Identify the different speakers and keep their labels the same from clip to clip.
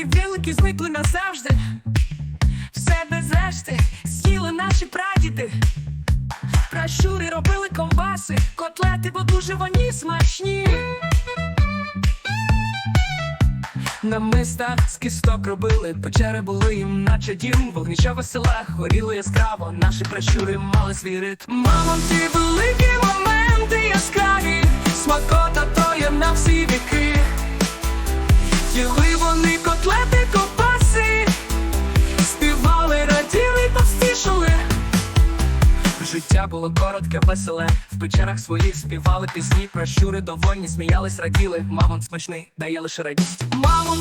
Speaker 1: які зникли назавжди. Все без решти з'їли наші прадіди. Пращури робили ковбаси, котлети, бо дуже вони смачні. На мистах з кісток робили, печери були їм, наче дім, вогнища весела, горіли яскраво, наші пращури мали свій ритм. Мамо, ті великі Життя було коротке, веселе. В печерах своїх співали пісні, прощури довольні, сміялись, раділи. Мамон смачний, дає лише радість. Мамон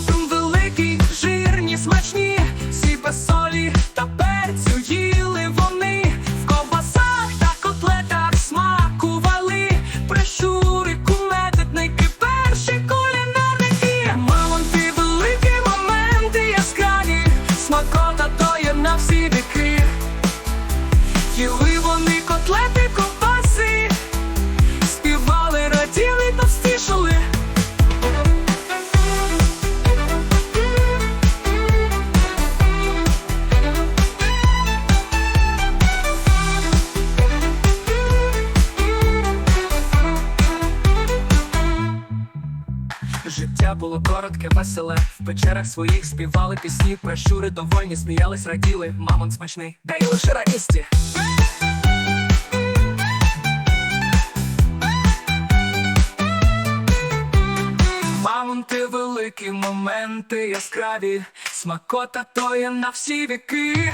Speaker 1: Життя було коротке, веселе. В печерах своїх співали пісні, пращури довольні, сміялись, раділи. Мамон смачний, дає лише радісті. Маунти великі моменти яскраві, смакота то є на всі віки.